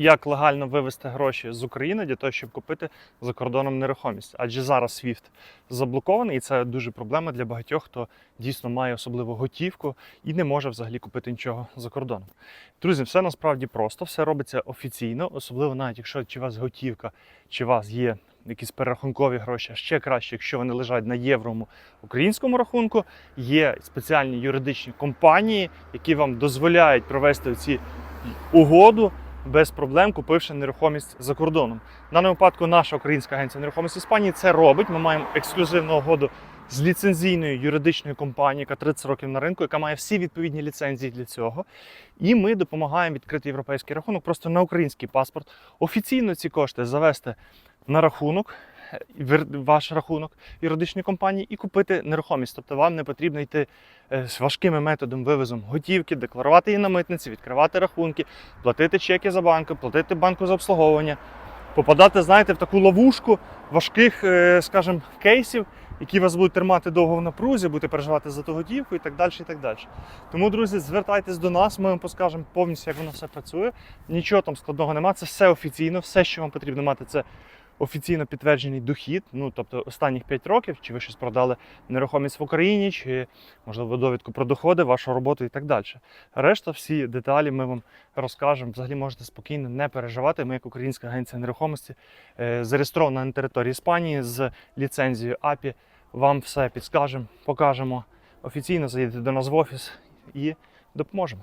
як легально вивести гроші з України для того, щоб купити за кордоном нерухомість. Адже зараз SWIFT заблокований, і це дуже проблема для багатьох, хто дійсно має особливо готівку і не може взагалі купити нічого за кордоном. Друзі, все насправді просто, все робиться офіційно, особливо навіть якщо чи у вас готівка, чи у вас є якісь перерахункові гроші, а ще краще, якщо вони лежать на єврому українському рахунку, є спеціальні юридичні компанії, які вам дозволяють провести ці угоду без проблем, купивши нерухомість за кордоном. В даному випадку наша українська агенція нерухомості Іспанії це робить. Ми маємо ексклюзивну угоду з ліцензійною юридичною компанією, яка 30 років на ринку, яка має всі відповідні ліцензії для цього. І ми допомагаємо відкрити європейський рахунок просто на український паспорт. Офіційно ці кошти завести на рахунок. Ваш рахунок юридичної компанії і купити нерухомість. Тобто вам не потрібно йти е, з важкими методом вивозом готівки, декларувати її на митниці, відкривати рахунки, платити чеки за банки, платити банку за обслуговування, попадати, знаєте, в таку ловушку важких, е, скажімо, кейсів, які вас будуть тримати довго в напрузі, будете переживати за ту готівку і так далі. і так далі. Тому, друзі, звертайтесь до нас, ми вам поскажемо повністю, як воно все працює. Нічого там складного немає, це все офіційно, все, що вам потрібно мати, це офіційно підтверджений дохід. Ну, тобто останніх 5 років, чи ви щось продали нерухомість в Україні, чи можливо довідку про доходи, вашу роботу і так далі. Решта, всі деталі ми вам розкажемо. Взагалі можете спокійно не переживати. Ми, як українська агенція нерухомості, е, зареєстрована на території Іспанії з ліцензією АПІ. Вам все підскажемо, покажемо офіційно. Заїдете до нас в офіс і допоможемо.